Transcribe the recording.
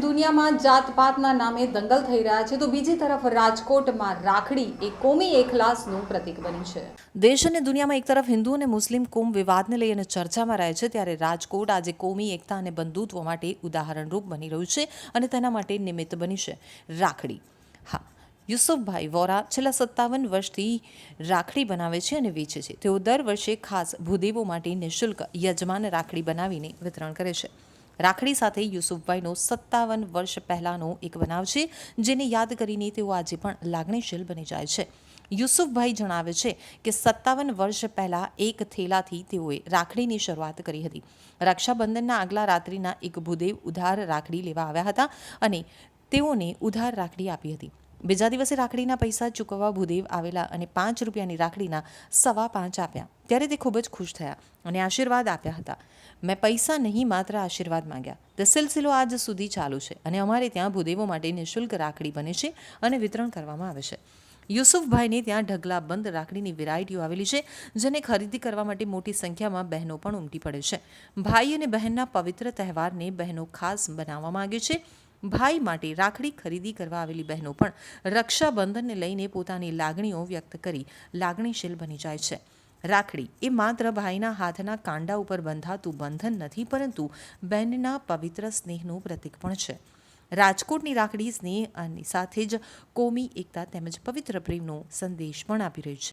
દુનિયામાં જાતપાતના નામે દંગલ થઈ રહ્યા છે. તો બીજી તરફ રાજકોટમાં રાખડી, એ કોમી એકલાસનું પ્રતીક બની છે. દેશ અને દુનિયામાં એક તરફ હિન્દુ અને મુસ્લિમ કોમ વિવાદને લઈને ચર્ચામાં રહે છે, ત્યારે રાજકોટ આજે કોમી એકતા અને બંધુત્વ માટે ઉદાહરણરૂપ બની રહ્યું છે અને તેના માટે નિમિત્ત બની છે રાખડી. હા, યુસુફભાઈ વોરા છેલ્લા સત્તાવન વર્ષથી રાખડી બનાવે છે અને વેચે છે. તેઓ દર વર્ષે ખાસ ભૂદેવો માટે નિઃશુલ્ક યજમાન રાખડી બનાવીને વિતરણ કરે છે. રાખડી સાથે યુસુફભાઈનો સત્તાવન વર્ષ પહેલાંનો એક બનાવ છે, જેને યાદ કરીને તેઓ આજે પણ લાગણીશીલ બની જાય છે. યુસુફભાઈ જણાવે છે કે સત્તાવન વર્ષ પહેલાં એક થેલાથી તેઓએ રાખડીની શરૂઆત કરી હતી. રક્ષાબંધનના આગલા રાત્રિના એક ભૂદેવ ઉધાર રાખડી લેવા આવ્યા હતા અને તેઓને ઉધાર રાખડી આપી હતી. બીજા દિવસે રાખડીના પૈસા ચૂકવવા ભૂદેવ આવેલા અને પાંચ રૂપિયાની રાખડીના સવા પાંચ આપ્યા. ત્યારે તે ખૂબ જ ખુશ થયા અને આશીર્વાદ આપ્યા હતા. મેં પૈસા નહીં, માત્ર આશીર્વાદ માંગ્યા. તે સિલસિલો આજ સુધી ચાલુ છે અને અમારે ત્યાં ભૂદેવો માટે નિઃશુલ્ક રાખડી બને છે અને વિતરણ કરવામાં આવે છે. યુસુફભાઈને ત્યાં ઢગલા બંધ રાખડીની વેરાયટીઓ આવેલી છે, જેને ખરીદી કરવા માટે મોટી સંખ્યામાં બહેનો પણ ઉમટી પડે છે. ભાઈ અને બહેનના પવિત્ર તહેવારને બહેનો ખાસ બનાવવા માગે છે. ભાઈ માટે રાખડી ખરીદી કરવા આવેલી બહેનો પણ રક્ષાબંધનને લઈને પોતાની લાગણીઓ વ્યક્ત કરી લાગણીશીલ બની જાય છે. રાખડી એ માત્ર ભાઈના હાથના કાંડા ઉપર બંધાતું બંધન નથી, પરંતુ બહેનના પવિત્ર સ્નેહનું પ્રતીક પણ છે. રાજકોટની રાખડી સ્નેહ અને સાથે જ કોમી એકતા તેમજ પવિત્ર પ્રેમનો સંદેશ પણ આપી રહ્યું છે.